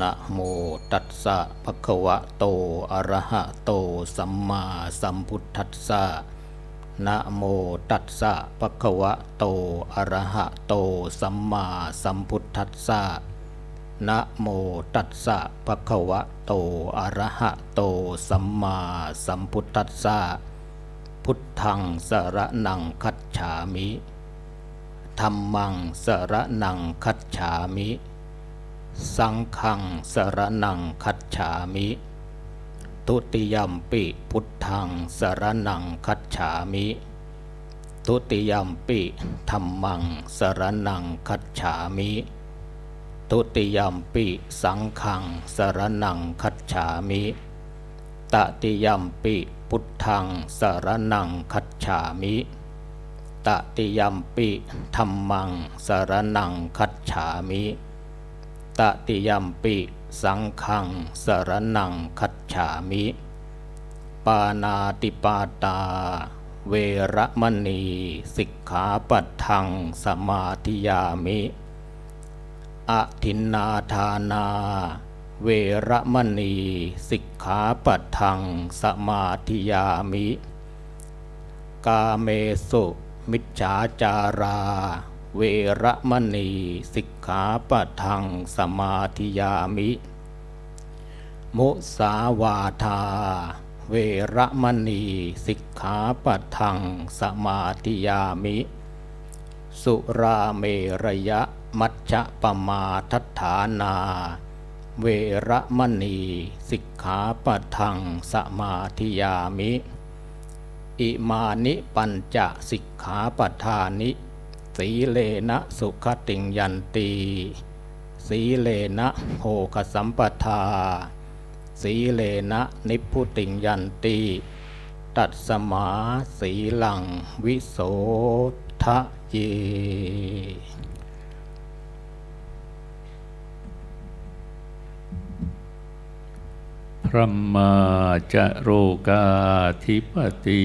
นะโมตัสสะภะคะวะโต อะระหะโต สัมมาสัมพุทธัสสะนะโมตัสสะภะคะวะโต อะระหะโต สัมมาสัมพุทธัสสะนะโมตัสสะภะคะวะโต อะระหะโต สัมมาสัมพุทธัสสะพุทธังสระนังคัจฉามิธัมมังสระนังคัจฉามิ สังฆังสระนังคัจฉามิ ทุติยัมปิพุทธังสระนังคัจฉามิ ทุติยัมปิธัมมังสระนังคัจฉามิ ทุติยัมปิสังฆังสระนังคัจฉามิตติยัมปิพุทธังสรนังคัจฉามิตติยัมปิธรรมังสรนังคัจฉามิ ตติยัมปิสังฆังสรนังคัจฉามิ ปานาติปาตา เวระมณีสิกขาปัฏฐังสมาธิยามิอะทินนาทานา เวระมณีสิกขาปัฏฐังสมาธิยามิ กาเมสุมิจฉาจารา เวระมณีสิกขาปัฏฐังสมาธิยามิมุสาวาทา เวระมณีสิกขาปัฏฐังสมาธิยามิ สุราเมรยะมัชฌะปมาทัฏฐานา เวระมณีสิกขาปัฏฐังสมาธิยามิ อิมานิปัญจสิกขาปัฏฐานิ สีเลนะสุขติงยันตีสีเลนะโหคสัมปทา สีเลนะนิพุติงยันตีตัดสมาสีหลังวิโสทะเยพระมาจะโรกาธิปติ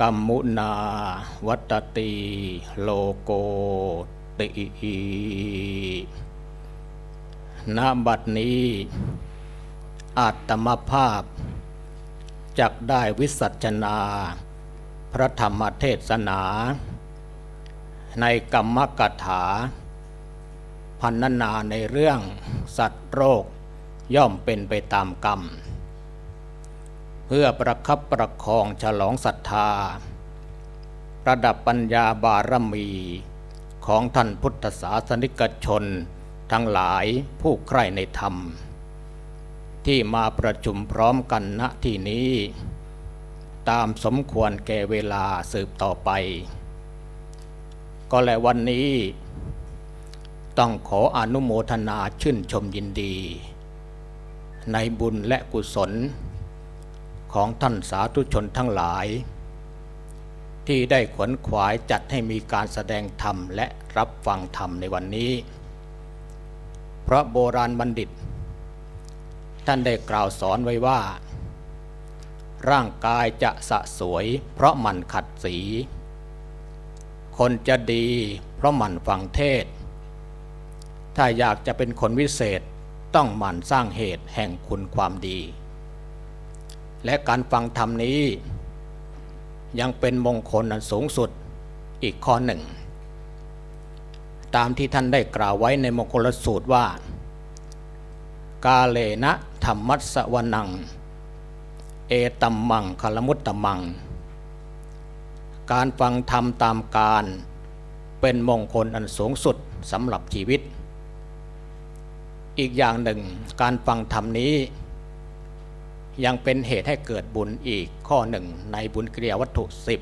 กัมมุนาวัตติโลโกติณบัดนี้อาตมภาพจักได้วิสัชนา พระธรรมเทศนา ในกรรมกถา พันนาในเรื่องสัตว์โรคย่อมเป็นไปตามกรรม เพื่อประคับประคองฉลองศรัทธา ระดับปัญญาบารมีของท่านพุทธศาสนิกชน ทั้งหลายผู้ใคร่ในธรรม ที่มาประชุมพร้อมกันณที่นี้ ตามสมควรแก่เวลาสืบต่อไป ก็และวันนี้ ต้องขออนุโมทนาชื่นชมยินดี ในบุญและกุศล ของท่านสาธุชนทั้งหลาย ที่ได้ขวนขวายจัดให้มีการแสดงธรรมและรับฟังธรรมในวันนี้ เพราะโบราณบัณฑิต ท่านได้กล่าวสอนไว้ว่า ร่างกายจะสะสวย เพราะมันขัดสี คนจะดี เพราะมันฟังเทศ ถ้าอยากจะเป็นคนวิเศษต้องหมั่นสร้างเหตุแห่งคุณความดี และการฟังธรรมนี้ ยังเป็นมงคลอันสูงสุดอีกข้อหนึ่ง ตามที่ท่านได้กล่าวไว้ในมงคลสูตรว่า กาเลนะธรรมัสสวนัง เอตัมมังคลมุตตมัง การฟังธรรมตามการเป็นมงคลอันสูงสุดสำหรับชีวิต อีกอย่างหนึ่งการฟังธรรมนี้ ยังเป็นเหตุให้เกิดบุญอีกข้อหนึ่งในบุญกิริยาวัตถุสิบ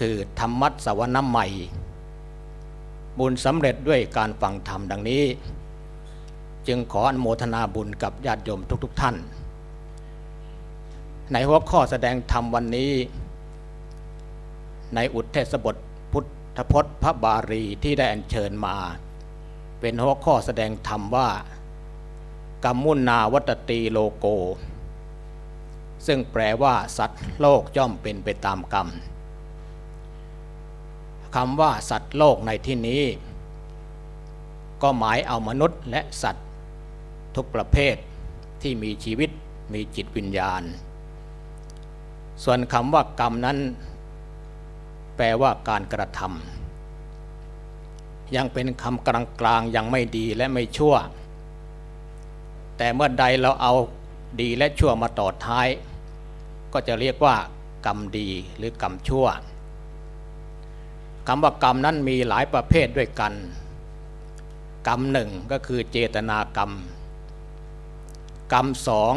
คือธรรมัสสวนใหม่ บุญสำเร็จด้วยการฟังธรรมดังนี้ จึงขออนุโมทนาบุญกับญาติโยมทุกๆทท่าน ในหัวข้อแสดงธรรมวันนี้ ในอุทเทศบทพุทธพจน์พระบาลีที่ได้อัญเชิญมา เป็นหัวข้อแสดงธรรมว่า กัมมุนาวัตตีโลโก ซึ่งแปลว่าสัตว์โลกย่อมเป็นไปตามกรรมคำว่าสัตว์โลกในที่นี้ ก็หมายเอามนุษย์และสัตว์ ทุกประเภทที่มีชีวิตมีจิตวิญญาณ ส่วนคำว่ากรรมนั้น แปลว่าการกระทำยังเป็นคำกลางๆยังไม่ดีและไม่ชั่ว แต่เมื่อใดเราเอาดีและชั่วมาต่อท้าย ก็จะเรียกว่ากรรมดีหรือกรรมชั่วคำว่ากรรมนั้นมีหลายประเภทด้วยกัน กรรมหนึ่งก็คือเจตนากรรม กรรมสอง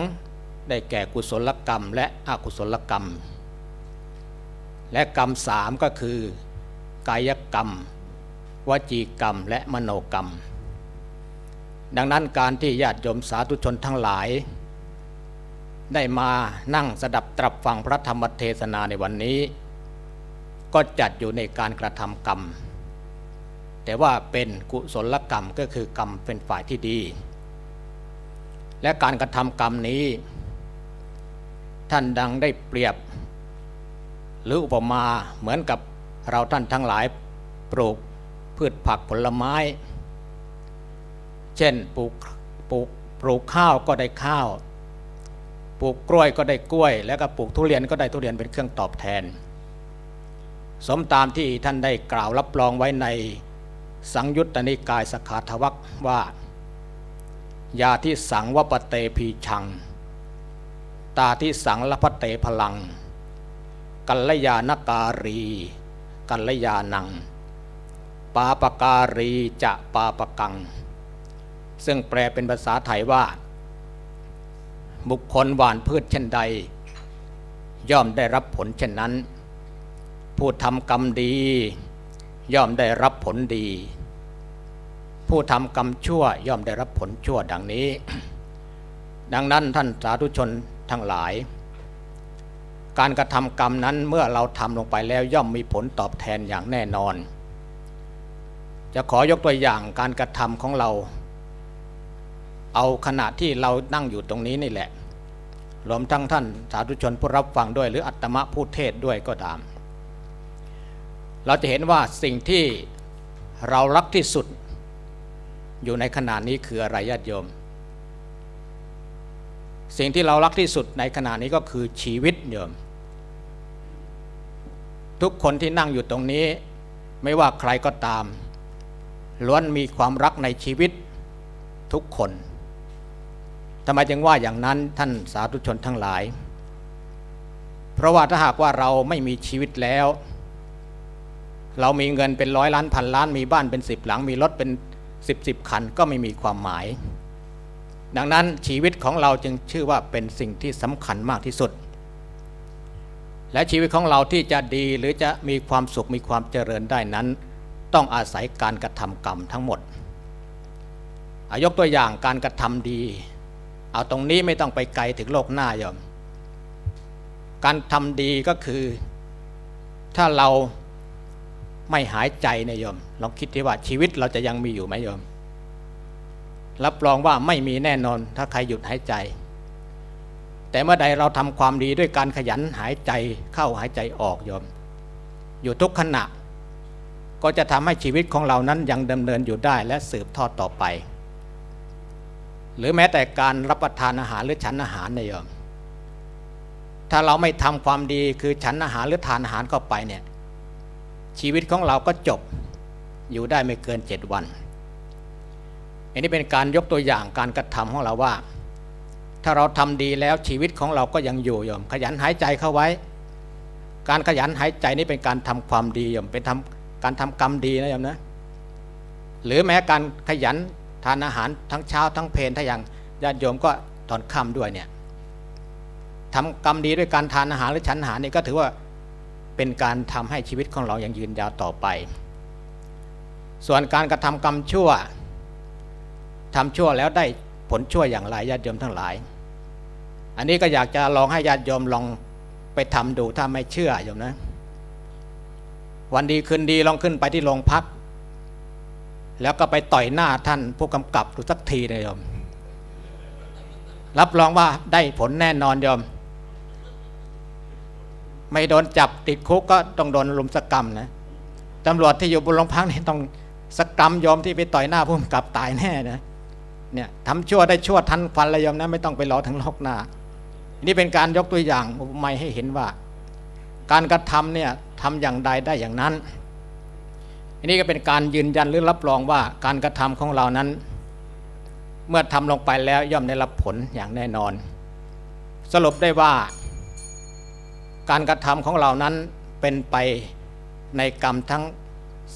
ได้แก่กุศลกรรมและอกุศลกรรม และกรรมสามก็คือกายกรรม วจีกรรมและมโนกรรม ดังนั้นการที่ญาติโยมสาธุชนทั้งหลาย ได้มานั่งสดับตรับฟังพระธรรมเทศนาในวันนี้ ก็จัดอยู่ในการกระทำกรรม แต่ว่าเป็นกุศลกรรมก็คือกรรมเป็นฝ่ายที่ดี และการกระทำกรรมนี้ ท่านดังได้เปรียบ หรืออุปมาเหมือนกับเราท่านทั้งหลายปลูกพืชผักผลไม้ ช่นปลูกปลูกปลูกข้าวก็ได้ข้าว ปลูกกล้วยก็ได้กล้วย แล้วก็ปลูกทุเรียนก็ได้ทุเรียนเป็นเครื่องตอบแทน สมตามที่ท่านได้กล่าวรับรองไว้ในสังยุตตนิกายสขาทวักว่ายาที่สังวปเตพีชัง ตาที่สังละพเตพลัง กัลยาณการี กัลยาณัง ปาปการีจะปาปกัง ซึ่งแปลเป็นภาษาไทยว่า บุคคลหวานพืชเช่นใด ย่อมได้รับผลเช่นนั้น ผู้ทำกรรมดี ย่อมได้รับผลดี ผู้ทำกรรมชั่วย่อมได้รับผลชั่วดังนี้ ดังนั้นท่านสาธุชนทั้งหลาย การกระทำกรรมนั้นเมื่อเราทำลงไปแล้วย่อมมีผลตอบแทนอย่างแน่นอน จะขอยกตัวอย่างการกระทำของเรา เอาขณะที่เรานั่งอยู่ตรงนี้นี่แหละรวมทั้งท่านสาธุชนผู้รับฟังด้วย หรืออัตมะผู้เทศด้วยก็ตาม เราจะเห็นว่าสิ่งที่เรารักที่สุด อยู่ในขณะนี้คืออะไรญาติโยม สิ่งที่เรารักที่สุดในขณะนี้ก็คือชีวิตโยม ทุกคนที่นั่งอยู่ตรงนี้ ไม่ว่าใครก็ตามล้วนมีความรักในชีวิตทุกคน ทำไมจึงว่าอย่างนั้นท่านสาธุชนทั้งหลาย เพราะว่าถ้าหากว่าเราไม่มีชีวิตแล้ว เรามีเงินเป็นร้อยล้านพันล้านมีบ้านเป็นสิบหลัง มีรถเป็นสิบสิบคันก็ไม่มีความหมาย ดังนั้นชีวิตของเราจึงชื่อว่าเป็นสิ่งที่สำคัญมากที่สุด และชีวิตของเราที่จะดีหรือจะมีความสุขมีความเจริญได้นั้น ต้องอาศัยการกระทำกรรมทั้งหมดอายกตัวอย่างการกระทำดี เอาตรงนี้ไม่ต้องไปไกลถึงโลกหน้ายอมการทำดีก็คือ ถ้าเราไม่หายใจเนี่ยโยมลองคิดที่ว่าชีวิตเราจะยังมีอยู่ไหมโยม รับรองว่าไม่มีแน่นอน ถ้าใครหยุดหายใจ แต่เมื่อใดเราทำความดีด้วยการขยันหายใจเข้าหายใจออกโยม อยู่ทุกขณะ ก็จะทำให้ชีวิตของเรานั้นยังดำเนินอยู่ได้และสืบทอดต่อไป หรือแม้แต่การรับประทานอาหารหรือฉันอาหารเนี่ยโยมถ้าเราไม่ทำความดีคือฉันอาหารหรือทานอาหารเข้าไปเนี่ยชีวิตของเราก็จบอยู่ได้ไม่เกินเจ็ดวัน อันนี้เป็นการยกตัวอย่างการกระทำของเราว่า ถ้าเราทำดีแล้วชีวิตของเราก็ยังอยู่ยม ขยันหายใจเข้าไว้ การขยันหายใจนี่เป็นการทำความดียมเป็นทำการทำกรรมดีนะโยมนะหรือแม้การขยัน ทานอาหารทั้งเช้าทั้งเพลนถ้าอย่างญาติโยมก็ตอนค่ำด้วยเนี่ยทำกรรมดีด้วยการทานอาหารหรือฉันอาหารนี่ก็ถือว่าเป็นการทำให้ชีวิตของเรายังยืนยาวต่อไป ส่วนการกระทำกรรมชั่วทำชั่วแล้วได้ผลชั่วอย่างไรญาติโยมทั้งหลาย อันนี้ก็อยากจะลองให้ญาติโยมลองไปทำดูถ้าไม่เชื่อโยมนะ วันดีคืนดีลองขึ้นไปที่โรงพัก แล้วก็ไปต่อยหน้าท่านผู้กำกับดูสักทีนะโยม รับรองว่าได้ผลแน่นอนโยม ไม่โดนจับติดคุกก็ต้องโดนลุมสกรรมนะตำรวจที่อยู่บนโรงพักนี่ต้องสกรรมโยมที่ไปต่อยหน้าผู้กำกับตายแน่นะเนี่ยทำชั่วได้ชั่วทันฟันเลยโยมนะไม่ต้องไปรอถึงโลกหน้า นี่เป็นการยกตัวอย่างอุปมาให้เห็นว่า การกระทำเนี่ยทำอย่างใดได้อย่างนั้น อันนี้ก็เป็นการยืนยันหรือรับรองว่าการกระทำของเรานั้น เมื่อทำลงไปแล้วย่อมได้รับผลอย่างแน่นอน สรุปได้ว่า การกระทำของเรานั้นเป็นไปในกรรมทั้ง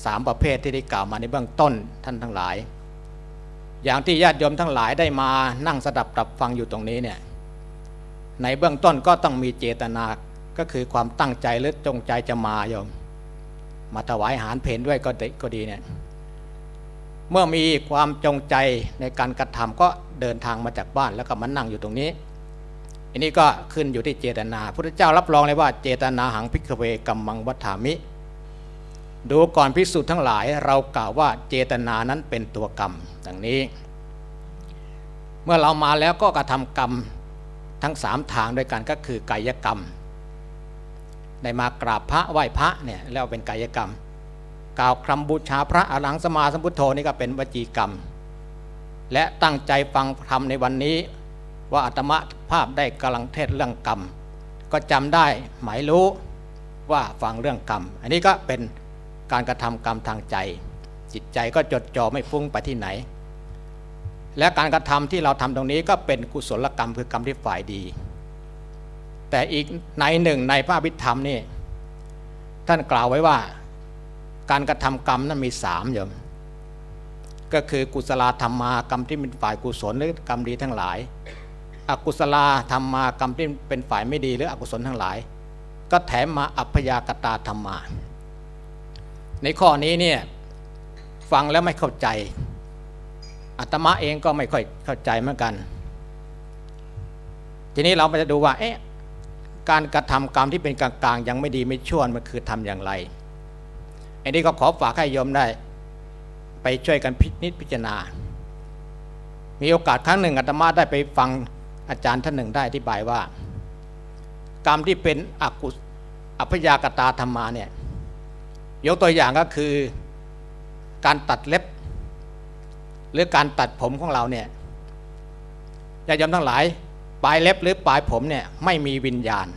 สามประเภทที่ได้กล่าวมาในเบื้องต้นท่านทั้งหลาย อย่างที่ญาติโยมทั้งหลายได้มานั่งสดับปรับฟังอยู่ตรงนี้เนี่ยในเบื้องต้นก็ต้องมีเจตนาก็คือความตั้งใจหรือจงใจจะมาโยม มาถวายอาหารเพนด้วยก็ดีก็ดีเนี่ยเมื่อมีความจงใจในการกระทำก็เดินทางมาจากบ้านแล้วก็มานั่งอยู่ตรงนี้ อันนี้ก็ขึ้นอยู่ที่เจตนาพระเจ้ารับรองเลยว่าเจตนาหังพิกเวกัมมังวัฏามิ ดูก่อนพิสูจน์ทั้งหลายเรากล่าวว่าเจตนานั้นเป็นตัวกรรมดังนี้ เมื่อเรามาแล้วก็กระทำกรรมทั้งสามทางด้วยกันก็คือกายกรรม ได้มากราบพระไหว้พระเนี่ยแล้วเป็นกายกรรม กล่าวคำบูชาพระอรหังสมาสัมพุทโธนี่ก็เป็นวจีกรรม และตั้งใจฟังธรรมในวันนี้ ว่าอาตมาภาพได้กำลังเทศเรื่องกรรม ก็จำได้หมายรู้ว่าฟังเรื่องกรรม อันนี้ก็เป็นการกระทำกรรมทางใจ จิตใจก็จดจ่อไม่ฟุ้งไปที่ไหน และการกระทำที่เราทำตรงนี้ก็เป็นกุศลกรรมคือกรรมที่ฝ่ายดี แต่อีกในหนึ่งในพระอภิธรรมนี่ท่านกล่าวไว้ว่า การกระทำกรรมนั้นมีสามโยมก็คือกุศลธรรมากรรมที่เป็นฝ่ายกุศลหรือกรรมดีทั้งหลาย อกุศลธรรมากรรมที่เป็นฝ่ายไม่ดีหรืออกุศลทั้งหลาย ก็แถมมาอัพยากตาธรรมา ในข้อนี้เนี่ยฟังแล้วไม่เข้าใจอาตมาเองก็ไม่ค่อยเข้าใจเหมือนกัน ทีนี้เราจะดูว่า เอ๊ะ การกระทำกรรมที่เป็นกลางๆ ยังไม่ดีไม่ชั่วมันคือทำอย่างไร อันนี้ก็ขอฝากให้โยมได้ ไปช่วยกันพินิจพิจารณา มีโอกาสครั้งหนึ่งอาตมาได้ไปฟังอาจารย์ท่านหนึ่งได้อธิบายว่า กรรมที่เป็นอกุศอัพยากตาธรรมาเนี่ยยกตัวอย่างก็คือการตัดเล็บ หรือการตัดผมของเราเนี่ยญาติโยมทั้งหลาย ปลายเล็บหรือปลายผมเนี่ยไม่มีวิญญาณ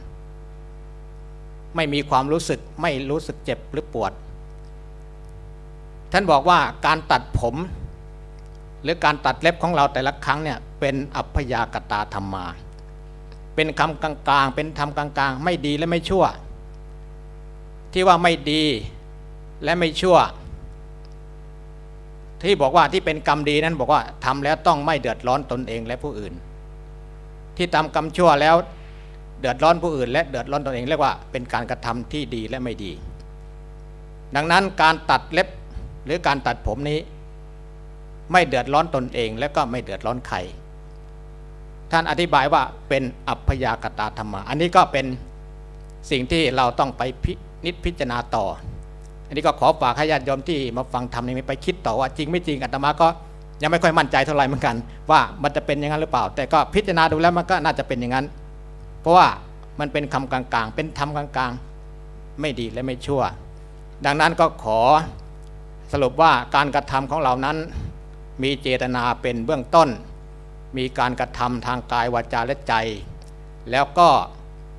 ไม่มีความรู้สึกไม่รู้สึกเจ็บหรือปวด ท่านบอกว่าการตัดผม หรือการตัดเล็บของเราแต่ละครั้งเนี่ยเป็นอัพยากตาธรรมา เป็นคำกลางๆ เป็นธรรมกลางๆ ไม่ดีและไม่ชั่ว ที่ว่าไม่ดีและไม่ชั่ว ที่บอกว่าที่เป็นกรรมดีนั้นบอกว่าทำแล้วต้องไม่เดือดร้อนตนเองและผู้อื่น ที่ทำกรรมชั่วแล้ว เดือดร้อนผู้อื่น และเดือดร้อนตนเองเรียกว่าเป็นการกระทำที่ดีและไม่ดี ดังนั้นการตัดเล็บหรือการตัดผมนี้ ไม่เดือดร้อนตนเอง และก็ไม่เดือดร้อนใครท่านอธิบายว่าเป็นอัพยากตาธรรมะอันนี้ก็เป็นสิ่งที่เราต้องไปพินิจพิจารณาต่อ อันนี้ก็ขอฝากให้ญาติโยมที่มาฟังธรรมนี้ไปคิดต่อว่าจริงไม่จริงอาตมาก็ ยังไม่ค่อยมั่นใจเท่าไหร่เหมือนกัน ว่ามันจะเป็นอย่างนั้นหรือเปล่า แต่ก็พิจารณาดูแล้วมันก็น่าจะเป็นอย่างนั้น เพราะว่ามันเป็นคำกลางๆ เป็นธรรมกลางๆ ไม่ดีและไม่ชั่ว ดังนั้นก็ขอสรุปว่าการกระทำของเรานั้น มีเจตนาเป็นเบื้องต้น มีการกระทำทางกายวาจาและใจ แล้วก็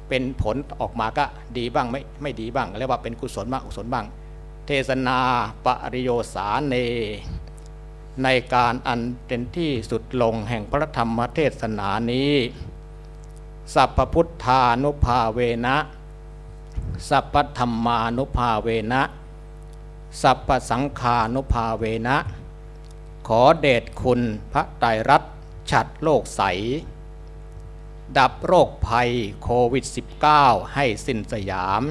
เป็นผลออกมาก็ดีบ้างไม่ไม่ดีบ้างเรียกว่าเป็นกุศลบ้างอกุศลบ้าง เทศนาปริโยสาเน ในการอันเป็นที่สุดลงแห่งพระธรรมเทศนานี้ สัพพุทธานุภาเวนะ สัพพธรรมานุภาเวนะ สัพพสังขานุภาเวนะ ขอเดชคุณพระไตรรัตฉัดโลกใส ดับโรคภัยโควิด -19 ให้สิ้นสยาม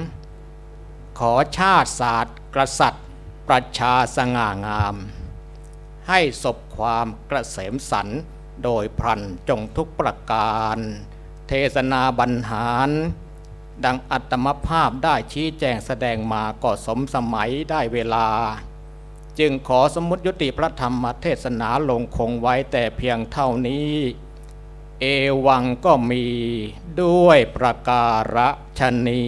ขอชาติศาสตร์กษัตริย์ ประชาสง่างาม ให้ศพความกระเสมสันโดยพรันจงทุกประการ เทศนาบรรหาร ดังอัตมภาพได้ชี้แจงแสดงมาก็สมสมัยได้เวลา จึงขอสมมติยุติพระธรรมเทศนาลงคงไว้แต่เพียงเท่านี้ เอวังก็มีด้วยประการฉนี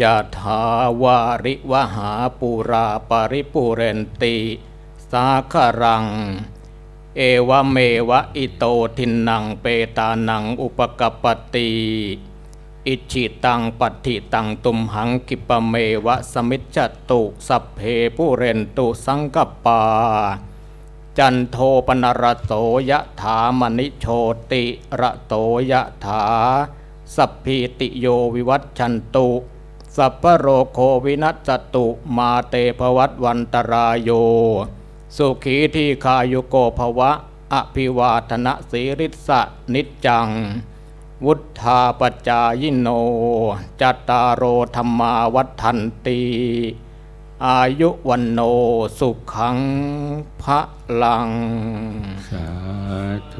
ยะถาวาริวหาปูราปริปุเรนติสาครัง เอวเมวะอิโตทินังเปตานังอุปกปปติอิจิตังปัฏฐิตังตุมหังกิปเมวะสมิจจตุสัพเพปุเรนตุสังกปา จันโทปนรโสยะถามณิโชติระโตยะถาสัพพีติโยวิวัตชันตุ สัพพโรโควินัสตุมาเตภวัตวันตรายโย สุขีที่คายุโกภวะ อภิวาทนะสีริสะนิจจัง วุธาปจายโน จัตตารโอธรรมาวัฏันตี อายุวันโนสุขังพระลัง สาธุ